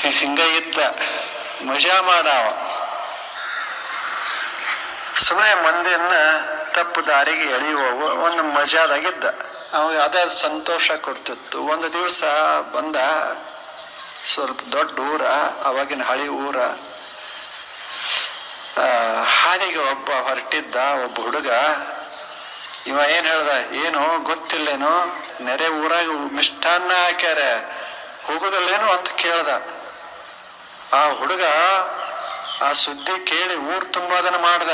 ಹಿಂಗ ಇದ್ದ. ಮಜಾ ಮಾಡಾವ ಸುಮ್ಮನೆ ಮಂದಿಯನ್ನ ತಪ್ಪು ದಾರಿಗೆ ಎಳೆಯುವ ಒಂದು ಮಜಾದಾಗಿದ್ದ. ಅವಾಗ ಅದೇ ಸಂತೋಷ ಕೊಡ್ತಿತ್ತು. ಒಂದು ದಿವಸ ಬಂದ ಸ್ವಲ್ಪ ದೊಡ್ಡ ಊರ, ಅವಾಗಿನ ಹಳಿ ಊರ. ಹಾದಿಗೆ ಒಬ್ಬ ಹೊರಟಿದ್ದ, ಒಬ್ಬ ಹುಡುಗ. ಇವ ಏನ್ ಹೇಳ್ದ? ಏನು ಗೊತ್ತಿಲ್ಲೇನು? ನೆರೆ ಊರಾಗ ಮಿಷ್ಟಾನ್ನ ಹಾಕ್ಯಾರ. ಹೋಗುದಲ್ಲೇನು ಅಂತ ಕೇಳ್ದ. ಆ ಹುಡುಗ ಆ ಸುದ್ದಿ ಕೇಳಿ ಊರ್ ತುಂಬ ಅದನ್ನ ಮಾಡ್ದ.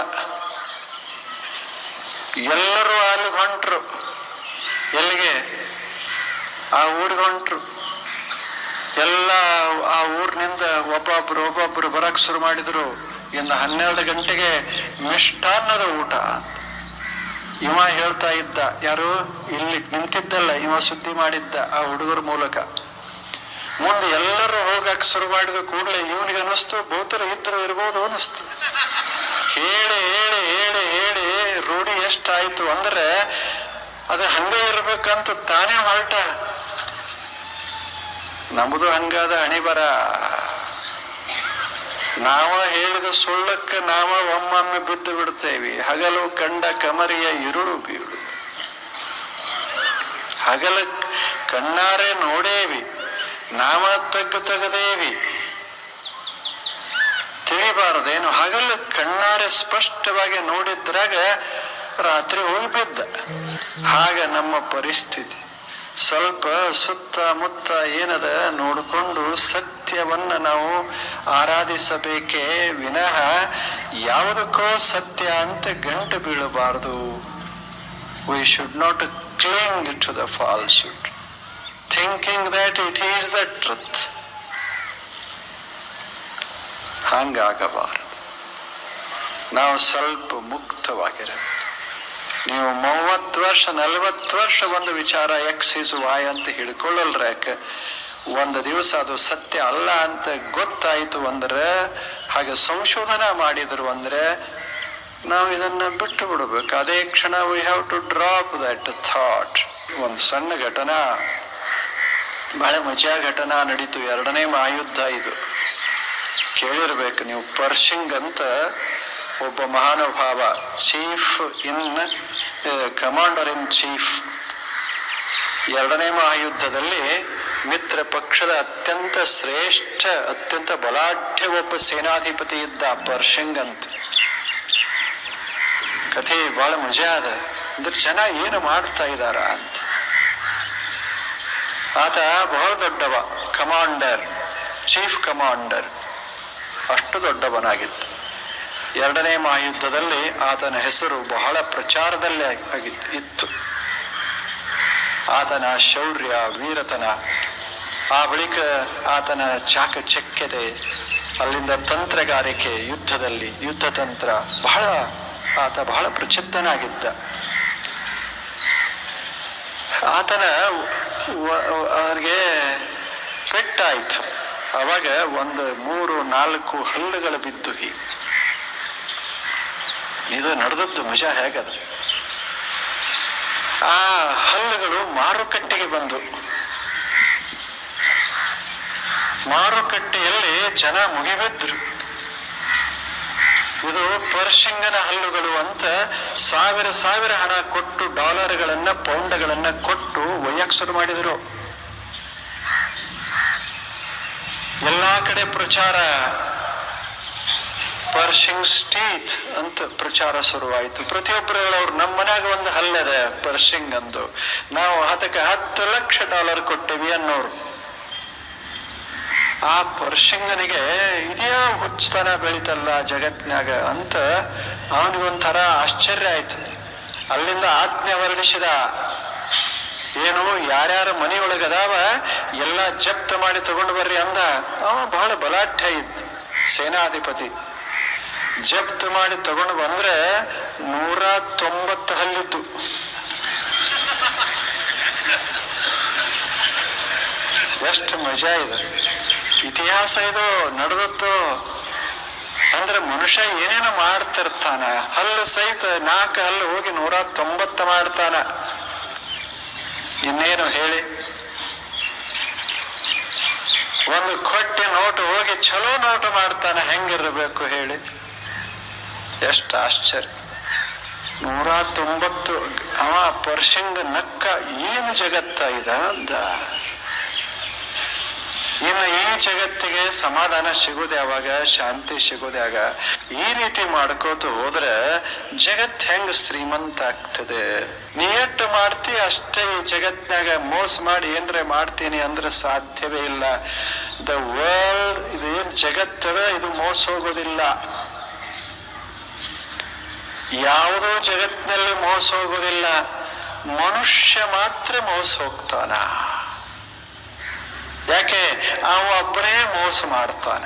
ಎಲ್ಲರೂ ಅಲ್ಲಿ ಹೊಂಟ್ರು. ಎಲ್ಲಿಗೆ? ಆ ಊರಿಗೆ ಹೊಂಟ್ರು. ಎಲ್ಲ ಆ ಊರಿನಿಂದ ಒಬ್ಬೊಬ್ರು ಒಬ್ಬೊಬ್ರು ಬರಕ್ ಶುರು ಮಾಡಿದ್ರು. ಇನ್ನು ಹನ್ನೆರಡು ಗಂಟೆಗೆ ಮಿಷ್ಟಾನ್ನದ ಊಟ ಇವ ಹೇಳ್ತಾ ಇದ್ದ, ಯಾರು? ಇಲ್ಲಿ ನಿಂತಿದ್ದಲ್ಲ, ಇವ ಸುದ್ದಿ ಮಾಡಿದ್ದ ಆ ಹುಡುಗರ ಮೂಲಕ. ಮುಂದೆ ಎಲ್ಲರೂ ಹೋಗಕ್ಕೆ ಶುರು ಮಾಡಿದ ಕೂಡಲೇ ಇವನಿಗೆ ಅನಿಸ್ತು ಭೂತರು ಇದ್ರು ಇರ್ಬೋದು ಅನಿಸ್ತು ಹೇಳಿ ಹೇಳಿ ಹೇಳಿ ಹೇಳಿ, ರೂಢಿ ಎಷ್ಟಾಯ್ತು ಅಂದ್ರೆ ಅದು ಹಂಗೆ ಇರ್ಬೇಕಂತ ತಾನೇ ಹೊರಟ. ನಮ್ದು ಹಂಗಾದ ಅಣಿಬರ ನಾವ ಹೇಳಿದ ಸುಳ್ಳಕ್ಕೆ ನಾವ ಒಮ್ಮೊಮ್ಮೆ ಬಿದ್ದು ಬಿಡ್ತೇವಿ. ಹಗಲು ಕಂಡ ಕಮರಿಯ ಇರುಳು ಬೀಳು. ಹಗಲ ಕಣ್ಣಾರೆ ನೋಡೇವಿ. ನಾವ ತಗ್ಗ ತಗದೇವಿ ತಿಳಿಬಾರದೇನು, ಹಗಲು ಕಣ್ಣಾರೆ ಸ್ಪಷ್ಟವಾಗಿ ನೋಡಿದ್ರಾಗ ರಾತ್ರಿ ಹೋಗಿ ಬಿದ್ದ ಹಾಗ ನಮ್ಮ ಪರಿಸ್ಥಿತಿ. ಸ್ವಲ್ಪ ಸುತ್ತ ಮುತ್ತ ಏನದ ನೋಡಿಕೊಂಡು ಸತ್ಯವನ್ನ ನಾವು ಆರಾಧಿಸಬೇಕೇ ವಿನಃ ಯಾವುದಕ್ಕೋ ಸತ್ಯ ಅಂತ ಗಂಟು ಬೀಳಬಾರದು. We should not cling to the falsehood thinking that it is the truth ಹಂಗಾಗಬಾರದು. ನಾವು ಸ್ವಲ್ಪ ಮುಕ್ತವಾಗಿರಬೇಕು. ನೀವು ಮೂವತ್ತು ವರ್ಷ, ನಲವತ್ತು ವರ್ಷ ಒಂದು ವಿಚಾರ ಎಕ್ಸ್ ಇಸ್ ವಾಯ್ ಅಂತ ಹಿಡ್ಕೊಳ್ಳಲ್ರ ಯಾಕೆ? ಒಂದು ದಿವಸ ಅದು ಸತ್ಯ ಅಲ್ಲ ಅಂತ ಗೊತ್ತಾಯಿತು ಅಂದ್ರೆ, ಹಾಗೆ ಸಂಶೋಧನೆ ಮಾಡಿದ್ರು ಅಂದ್ರೆ, ನಾವು ಇದನ್ನ ಬಿಟ್ಟು ಬಿಡಬೇಕು. ಅದೇ ಕ್ಷಣ we have to drop that thought ಒಂದು ಸಣ್ಣ ಘಟನಾ. ಬಹಳ ಮಜಾ ಘಟನಾ ನಡೀತು. ಎರಡನೇ ಮಹಾಯುದ್ಧ ಇದು. ಕೇಳಿರ್ಬೇಕು ನೀವು. ಪರ್ಷಿಂಗ್ ಅಂತ ಒಬ್ಬ ಮಹಾನುಭಾವ chief in commander in chief ಎರಡನೇ ಮಹಾಯುದ್ಧದಲ್ಲಿ ಮಿತ್ರ ಪಕ್ಷದ ಅತ್ಯಂತ ಶ್ರೇಷ್ಠ, ಅತ್ಯಂತ ಬಲಾಢ್ಯ ಒಬ್ಬ ಸೇನಾಧಿಪತಿ ಇದ್ದ ಪರ್ಶಿಂಗ್ ಅಂತ. ಕಥೆ ಬಹಳ ಮಜಾ ಅದ. ಅಂದ್ರೆ ಜನ ಏನು ಮಾಡ್ತಾ ಅಂತ. ಆತ ಬಹಳ ದೊಡ್ಡವ ಕಮಾಂಡರ್ ಚೀಫ್ ಕಮಾಂಡರ್ ಅಷ್ಟು ದೊಡ್ಡವನಾಗಿದ್ದ. ಎರಡನೇ ಮಹಾಯುದ್ಧದಲ್ಲಿ ಆತನ ಹೆಸರು ಬಹಳ ಪ್ರಚಾರದಲ್ಲಿ ಆಗಿ ಇತ್ತು. ಆತನ ಶೌರ್ಯ, ವೀರತನ. ಆ ಬಳಿಕ ಆತನ ಚಾಕಚಕ್ಯತೆ, ಅಲ್ಲಿಂದ ತಂತ್ರಗಾರಿಕೆ, ಯುದ್ಧದಲ್ಲಿ ಯುದ್ಧ ತಂತ್ರ, ಬಹಳ ಆತ ಬಹಳ ಪ್ರಸಿದ್ಧನಾಗಿದ್ದ. ಆತನ ಅವ್ರಿಗೆ ಪೆಟ್ಟಾಯಿತು ಅವಾಗ ಒಂದು ಮೂರು ನಾಲ್ಕು ಹಲ್ಲುಗಳು ಬಿದ್ದು ಹೀಗೆ. ಇದು ನಡೆದದ್ದು ಮಜಾ ಹೇಗದ? ಆ ಹಲ್ಲುಗಳು ಮಾರುಕಟ್ಟೆಗೆ ಬಂದು. ಮಾರುಕಟ್ಟೆಯಲ್ಲಿ ಜನ ಮುಗಿಬಿದ್ರು. ಇದು ಪರ್ಶಿಂಗನ ಹಲ್ಲುಗಳು ಅಂತ ಸಾವಿರ ಸಾವಿರ ಹಣ ಕೊಟ್ಟು ಡಾಲರ್ಗಳನ್ನ, ಪೌಂಡ್ಗಳನ್ನ ಕೊಟ್ಟು ಒಯ್ಯಕ್ಕೆ ಶುರು ಮಾಡಿದರು. ಎಲ್ಲಾ ಕಡೆ ಪ್ರಚಾರ. ಪರ್ಶಿಂಗ್ ಸ್ಟೀತ್ ಅಂತ ಪ್ರಚಾರ ಶುರುವಾಯಿತು. ಪ್ರತಿಯೊಬ್ಬರು ಹೇಳೋರು ನಮ್ಮ ಮನ್ಯಾಗ ಒಂದು ಹಲ್ಲದ ಪರ್ಶಿಂಗ್ ಅಂದು. ನಾವು ಅದಕ್ಕೆ ಹತ್ತು ಲಕ್ಷ ಡಾಲರ್ ಕೊಟ್ಟಿವಿ ಅನ್ನೋರು. ಆ ಪುರುಷಂಗನಿಗೆ ಇದೇ ಹುಚ್ಚುತನ ಬೆಳಿತಲ್ಲ ಜಗತ್ನಾಗ ಅಂತ ಅವನಿಗೊಂಥರ ಆಶ್ಚರ್ಯ ಆಯ್ತು. ಅಲ್ಲಿಂದ ಆಜ್ಞೆ ಹೊರಡಿಸಿದ, ಏನು, ಯಾರ್ಯಾರ ಮನೆಯೊಳಗೆ ಅದಾವ ಎಲ್ಲ ಜಪ್ತ ಮಾಡಿ ತಗೊಂಡು ಬರ್ರಿ ಅಂದ. ಅವ ಬಹಳ ಬಲಾಢ್ಯ ಇತ್ತು ಸೇನಾಧಿಪತಿ. ಜಪ್ತ ಮಾಡಿ ತಗೊಂಡು ಬಂದ್ರೆ ನೂರ ತೊಂಬತ್ತು ಹಲ್ಲಿದ್ದು ಎಷ್ಟು ಮಜಾ ಇದೆ. ಇತಿಹಾಸ ಇದು ನಡೆದದ್ದು, ಅಂದ್ರೆ ಮನುಷ್ಯ ಏನೇನೋ ಮಾಡ್ತಿರ್ತಾನ, ಹಲ್ಲು ಸಹಿತ ನಾಲ್ಕು ಹಲ್ಲು ಹೋಗಿ ನೂರ ತೊಂಬತ್ತ ಮಾಡ್ತಾನ. ಇನ್ನೇನು ಹೇಳಿ? ಒಂದು ಕೊಟ್ಟೆ ನೋಟು ಹೋಗಿ ಚಲೋ ನೋಟು ಮಾಡ್ತಾನ, ಹೆಂಗಿರ್ಬೇಕು ಹೇಳಿ? ಎಷ್ಟು ಆಶ್ಚರ್ಯ. ನೂರ ತೊಂಬತ್ತು, ಅವ ಪರ್ಷಂಗ ನಕ್ಕ ಏನು ಜಗತ್ತ ಇದ ಅಂದ. ಇನ್ನು ಜಗತ್ತಿಗೆ ಸಮಾಧಾನ ಸಿಗೋದೆ ಯಾವಾಗ ಶಾಂತಿ ಸಿಗೋದೆ ಆಗ, ಈ ರೀತಿ ಮಾಡ್ಕೋತ ಹೋದ್ರೆ ಜಗತ್ ಹೆಂಗ್ ಶ್ರೀಮಂತ ಆಗ್ತದೆ? ನೀ ಎಷ್ಟು ಮಾಡ್ತಿ ಅಷ್ಟೇ ಈ ಜಗತ್ನಾಗ ಮೋಸ ಮಾಡಿ ಏನ್ರೆ ಮಾಡ್ತೀನಿ ಅಂದ್ರೆ ಸಾಧ್ಯವೇ ಇಲ್ಲ. ದ ವರ್ಲ್ಡ್ ಇದು ಏನ್ ಜಗತ್ತದ ಇದು ಮೋಸ ಹೋಗೋದಿಲ್ಲ. ಯಾವುದೋ ಜಗತ್ತಿನಲ್ಲಿ ಮೋಸ ಹೋಗೋದಿಲ್ಲ. ಮನುಷ್ಯ ಮಾತ್ರ ಮೋಸ ಹೋಗ್ತಾನ. ಯಾಕೆ? ಅವ ಒಬ್ಬನೇ ಮೋಸ ಮಾಡ್ತಾನ.